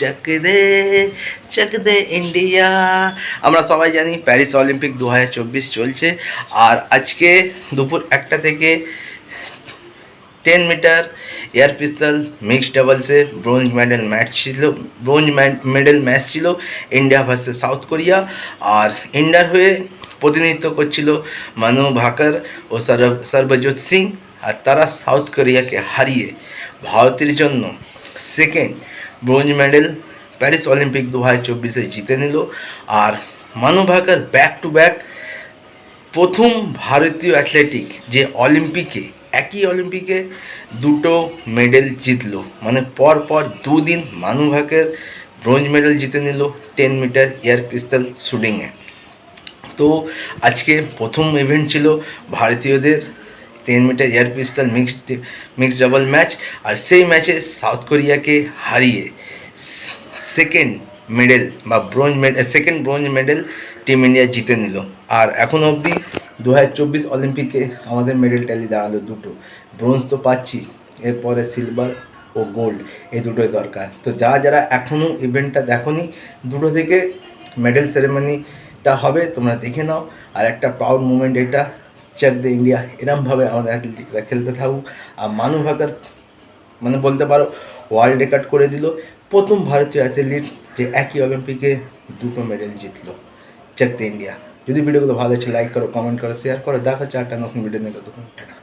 চক দে চক দে India আমরা সবাই জানি প্যারিস অলিম্পিক দু হাজার চব্বিশ চলছে। আর আজকে দুপুর একটা থেকে ten metre air pistol mixed ডাবলসে bronze medal match ছিল ব্রোঞ্জ মেডেল ম্যাচ ছিল ইন্ডিয়া ভার্সেস সাউথ কোরিয়া আর ইন্ডিয়ার হয়ে প্রতিনিধিত্ব করছিল মানু ভাকর ও সরব, সর্বজিৎ সিং। আর তারা সাউথ কোরিয়াকে হারিয়ে ভারতের জন্য second bronze medal, Paris Olympic দু হাজার চব্বিশে জিতে নিল। আর মানু ভাকর ব্যাক টু ব্যাক প্রথম ভারতীয় অ্যাথলেটিক যে অলিম্পিকে, একই অলিম্পিকে দুটো মেডেল জিতলো। মানে পর পর দুদিন মানু ভাকের ব্রোঞ্জ মেডেল জিতে নিল টেন মিটার এয়ার পিস্তল শুটিংয়ে তো আজকে প্রথম ইভেন্ট ছিল ভারতীয়দের ten metre air pistol mixed mixed double match আর সেই ম্যাচে সাউথ কোরিয়াকে হারিয়ে সেকেন্ড মেডেল বা bronze medal second bronze medal team India জিতে নিল। আর এখন অবধি দু হাজার চব্বিশ অলিম্পিকে আমাদের মেডেল ট্যালি দাঁড়াল দুটো। ব্রোঞ্জ তো পাচ্ছি, এরপরে সিলভার ও গোল্ড এই দুটোই দরকার। তো যারা যারা এখনও ইভেন্টটা দেখোনি, দুটো থেকে মেডেল সেরেমনিটা হবে, তোমরা দেখে নাও। আর একটা প্রাউড মুমেন্ট এটা চেক দ্য ইন্ডিয়া এরমভাবে আমাদের অ্যাথলেটিকরা খেলতে থাকুক আর মানু ভাকার মানে বলতে পারো ওয়ার্ল্ড রেকর্ড করে দিল প্রথম ভারতীয় অ্যাথলিট যে একই অলিম্পিকে দুটো মেডেল জিতলো চেক দ্য ইন্ডিয়া যদি ভিডিওগুলো ভালো হচ্ছে লাইক করো কমেন্ট করো শেয়ার করো দেখা চারটা নতুন ভিডিও নিয়ে ততক্ষণ টাটা